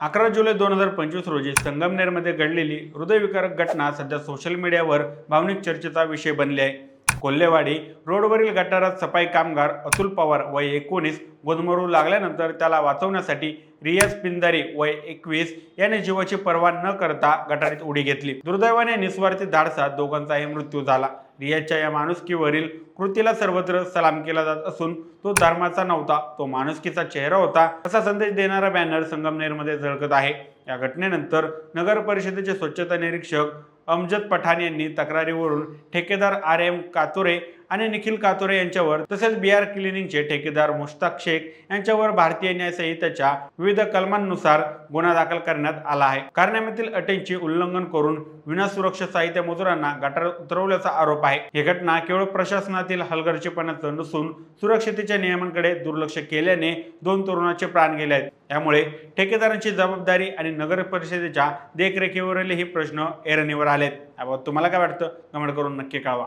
अकरा जुलै दोन हजार पंचवीस रोजी संगमनेरमध्ये घडलेली हृदयविकारक घटना सध्या सोशल मीडियावर भावनिक चर्चेचा विषय बनली आहे. कोल्हेवाडी रोडवरील गटारात सफाई कामगार अतुल पवार वय एकोणीस गुदमरू लागल्यानंतर त्याला वाचवण्यासाठी रियाज पिंदारी वय एकवीस याने जीवाची पर्वा न करता गटारीत उडी घेतली. दुर्दैवाने निस्वार्थी धाडसात दोघांचाही मृत्यू झाला. रियाजच्या या माणुसकीवरील कृतीला सर्वत्र सलाम केला जात असून तो धर्माचा नव्हता तो माणुसकीचा चेहरा होता असा संदेश देणारा बॅनर संगमनेरमध्ये झळकत आहे. या घटनेनंतर नगर परिषदेचे स्वच्छता निरीक्षक अमजद पठाण यांनी तक्रारीवरून ठेकेदार आर एम कातुरे आणि निखिल कातोरे यांच्यावर तसेच बी आर क्लिनिंगचे ठेकेदार मुश्ताक शेख यांच्यावर भारतीय न्याय संहितेच्या विविध कलमांनुसार गुन्हा दाखल करण्यात आला आहे. कारनाम्यातील अटींचे उल्लंघन करून विना सुरक्षा साहित्य मजुरांना गटार उतरवल्याचा आरोप आहे. ही घटना केवळ प्रशासनातील हलगर्जीपणाचं नसून सुरक्षतेच्या नियमांकडे दुर्लक्ष केल्याने दोन तरुणाचे प्राण गेले आहेत. त्यामुळे ठेकेदारांची जबाबदारी आणि नगर परिषदेच्या देखरेखीवरील हे प्रश्न ऐरणीवर आलेत. याबाबत तुम्हाला काय वाटतं? कमेंट करून नक्की कळवा.